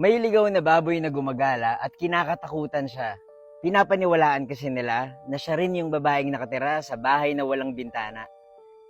May ligaw na baboy na gumagala at kinakatakutan siya. Pinapaniwalaan kasi nila na siya rin yung babaeng nakatira sa bahay na walang bintana.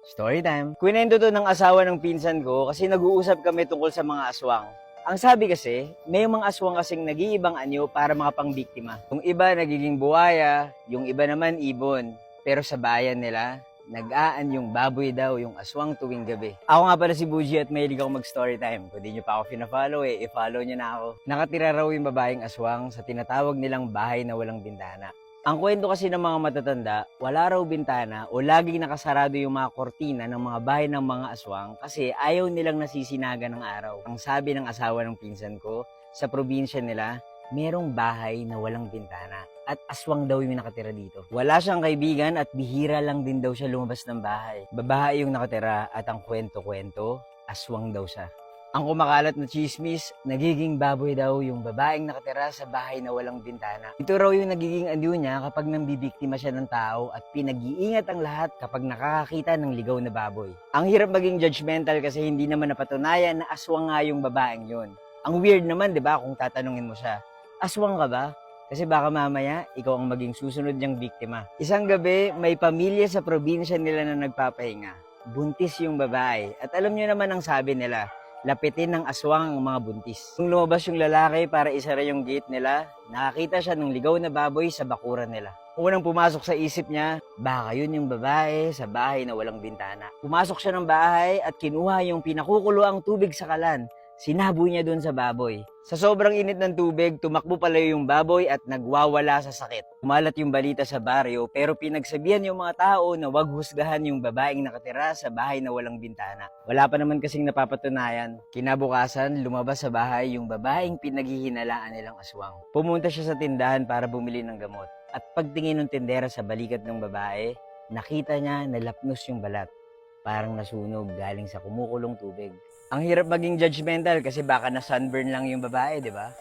Story time. Kwento to ng asawa ng pinsan ko kasi nag-uusap kami tungkol sa mga aswang. Ang sabi kasi, may mga aswang kasing nag-iibang anyo para mga pangbiktima. Yung iba nagiging buwaya, yung iba naman ibon. Pero sa bayan nila, nag-aan yung baboy daw yung aswang tuwing gabi. Ako nga pala si Buji at mahilig ako mag-story time. Kung di nyo pa ako fina-follow eh, i-follow nyo na ako. Nakatira raw yung babaeng aswang sa tinatawag nilang bahay na walang bintana. Ang kwento kasi ng mga matatanda, wala raw bintana o laging nakasarado yung mga kortina ng mga bahay ng mga aswang kasi ayaw nilang nasisinaga ng araw. Ang sabi ng asawa ng pinsan ko, sa probinsya nila, merong bahay na walang bintana at aswang daw yung nakatira dito. Wala siyang kaibigan at bihira lang din daw siya lumabas ng bahay. Babae yung nakatira at ang kwento-kwento, aswang daw siya. Ang kumakalat na chismis, nagiging baboy daw yung babaeng nakatira sa bahay na walang bintana. Ito raw yung nagiging anyo niya kapag nambibiktima siya ng tao at pinag-iingat ang lahat kapag nakakakita ng ligaw na baboy. Ang hirap maging judgmental kasi hindi naman napatunayan na aswang nga yung babaeng yun. Ang weird naman, di ba, kung tatanungin mo siya, aswang ka ba? Kasi baka mamaya, ikaw ang maging susunod niyang biktima. Isang gabi, may pamilya sa probinsya nila na nagpapahinga. Buntis yung babae. At alam niyo naman ang sabi nila, lapitin ng aswang ang mga buntis. Nung lumabas yung lalaki para isara yung gate nila, nakakita siya ng ligaw na baboy sa bakuran nila. Unang pumasok sa isip niya, baka yun yung babae sa bahay na walang bintana. Pumasok siya ng bahay at kinuha yung pinakukulo ang tubig sa kalan. Sinaboy niya doon sa baboy. Sa sobrang init ng tubig, tumakbo pala yung baboy at nagwawala sa sakit. Kumalat yung balita sa baryo pero pinagsabihan yung mga tao na wag husgahan yung babaeng nakatira sa bahay na walang bintana. Wala pa naman kasing napapatunayan. Kinabukasan, lumabas sa bahay yung babaeng pinaghihinalaan nilang aswang. Pumunta siya sa tindahan para bumili ng gamot. At pagtingin ng tindera sa balikat ng babae, nakita niya na lapnos yung balat. Parang nasunog galing sa kumukulong tubig. Ang hirap maging judgmental kasi baka na sunburn lang yung babae, di ba?